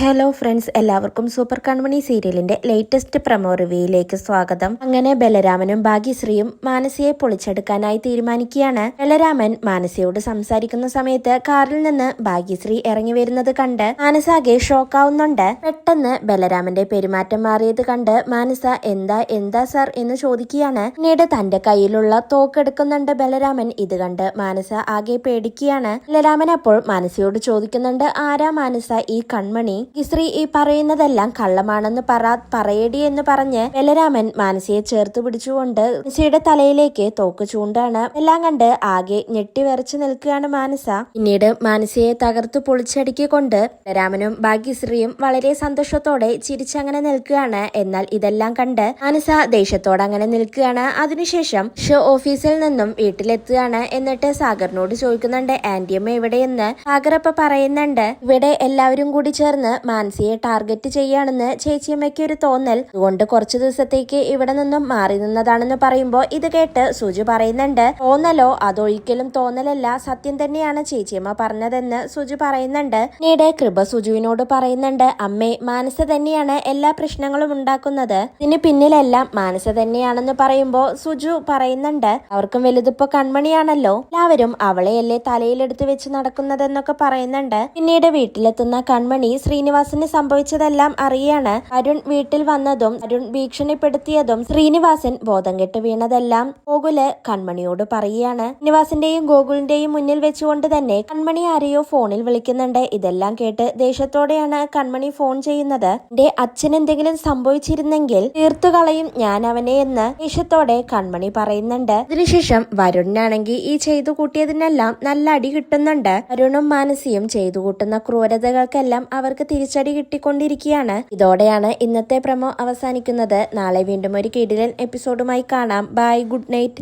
Hello friends എല്ലാവർക്കും super Kanmani സീരിയലിന്റെ latest promo റിവ്യൂയിലേക്ക് സ്വാഗതം. അങ്ങനെ ബലരാമനും ഭാഗ്യശ്രീയും മാനസിയെ പൊളിച്ചെടുക്കാനായി തീരുമാനിക്കുകയാണ്. ബലരാമൻ മാനസിയോട് സംസാരിക്കുന്ന സമയത്ത് കാറിൽ നിന്ന് ഭാഗ്യശ്രീ ഇറങ്ങി വരുന്നത് കണ്ട് മാനസാകെ ഷോക്കാവുന്നുണ്ട്. പെട്ടെന്ന് ബലരാമന്റെ പെരുമാറ്റം മാറിയത് കണ്ട് മാനസ എന്താ എന്താ സർ? എന്ന് ചോദിക്കുകയാണ്. പിന്നീട് തന്റെ കയ്യിലുള്ള തോക്കെടുക്കുന്നുണ്ട് ബലരാമൻ. ഇത് കണ്ട് മാനസ ആകെ പേടിക്കുകയാണ്. ബലരാമൻ അപ്പോൾ മാനസിയോട് ചോദിക്കുന്നുണ്ട് ആരാ മാനസ ഈ കൺമണി? ഇസ്രീ ഈ പറയുന്നതെല്ലാം കള്ളമാണെന്ന് പറ പറയടി എന്ന് പറഞ്ഞ് ബലരാമൻ മാനസിയെ ചേർത്ത് പിടിച്ചുകൊണ്ട് മാനസിയുടെ തലയിലേക്ക് തോക്ക് ചൂണ്ടാണ്. എല്ലാം കണ്ട് ആകെ ഞെട്ടിവരച്ചു നിൽക്കുകയാണ് മാനസ. പിന്നീട് മാനസിയെ തകർത്ത് പൊളിച്ചടുക്കിക്കൊണ്ട് ബലരാമനും ഭാഗ്യശ്രീയും വളരെ സന്തോഷത്തോടെ ചിരിച്ചങ്ങനെ നിൽക്കുകയാണ്. എന്നാൽ ഇതെല്ലാം കണ്ട് മാനസ ദേഷ്യത്തോടെ അങ്ങനെ നിൽക്കുകയാണ്. അതിനുശേഷം ഷോ ഓഫീസിൽ നിന്നും വീട്ടിലെത്തുകയാണ്. എന്നിട്ട് സാഗറിനോട് ചോദിക്കുന്നുണ്ട് ആന്റിയമ്മ എവിടെയെന്ന്? സാഗർ അപ്പൊ പറയുന്നുണ്ട് ഇവിടെ എല്ലാവരും കൂടി ചേർന്ന് മാനസിയെ ടാർഗറ്റ് ചെയ്യാണെന്ന് ചേച്ചിയമ്മയ്ക്ക് ഒരു തോന്നൽ. അതുകൊണ്ട് കുറച്ചു ദിവസത്തേക്ക് ഇവിടെ നിന്നും മാറി നിന്നതാണെന്ന് പറയുമ്പോൾ ഇത് കേട്ട് സുജു പറയുന്നുണ്ട് തോന്നലോ? അതൊരിക്കലും തോന്നലല്ല. സത്യം തന്നെയാണ് ചേച്ചിയമ്മ പറഞ്ഞതെന്ന് സുജു പറയുന്നുണ്ട്. പിന്നീട് കൃപ സുജുവിനോട് പറയുന്നുണ്ട് അമ്മേ മാനസ തന്നെയാണ് എല്ലാ പ്രശ്നങ്ങളും ഉണ്ടാക്കുന്നത്. ഇതിന് പിന്നിലെല്ലാം മാനസ തന്നെയാണെന്ന് പറയുമ്പോൾ സുജു പറയുന്നുണ്ട് അവർക്കും വലുതിപ്പോ കൺമണിയാണല്ലോ. എല്ലാവരും അവളെയല്ലേ തലയിലെടുത്ത് വെച്ച് നടക്കുന്നതെന്നൊക്കെ പറയുന്നുണ്ട്. പിന്നീട് വീട്ടിലെത്തുന്ന കൺമണി ശ്രീനിവാസിന് സംഭവിച്ചതെല്ലാം അറിയാണ്. അരുൺ വീട്ടിൽ വന്നതും അരുൺ ഭീഷണിപ്പെടുത്തിയതും ശ്രീനിവാസൻ ബോധം കെട്ട് വീണതെല്ലാം ഗോകുൽ കൺമണിയോട് പറയുകയാണ്. ശ്രീനിവാസിന്റെയും ഗോകുലിന്റെയും മുന്നിൽ വെച്ചുകൊണ്ട് തന്നെ കൺമണി ആരെയോ ഫോണിൽ വിളിക്കുന്നുണ്ട്. ഇതെല്ലാം കേട്ട് ദേഷ്യത്തോടെയാണ് കൺമണി ഫോൺ ചെയ്യുന്നത്. എന്റെ അച്ഛൻ എന്തെങ്കിലും സംഭവിച്ചിരുന്നെങ്കിൽ തീർത്തു കളയും ഞാൻ അവനെ എന്ന് ദേഷ്യത്തോടെ കൺമണി പറയുന്നുണ്ട്. അതിനുശേഷം വരുണിനാണെങ്കിൽ ഈ ചെയ്തു കൂട്ടിയതിനെല്ലാം നല്ല അടി കിട്ടുന്നുണ്ട്. വരുണും മാനസിയും ചെയ്തു കൂട്ടുന്ന ക്രൂരതകൾക്കെല്ലാം അവർക്ക് തിരിച്ചടി കിട്ടിക്കൊണ്ടിരിക്കുകയാണ്. ഇതോടെയാണ് ഇന്നത്തെ പ്രമോ അവസാനിക്കുന്നത്. നാളെ വീണ്ടും ഒരു കിടിലൻ എപ്പിസോഡുമായി കാണാം. Bye good night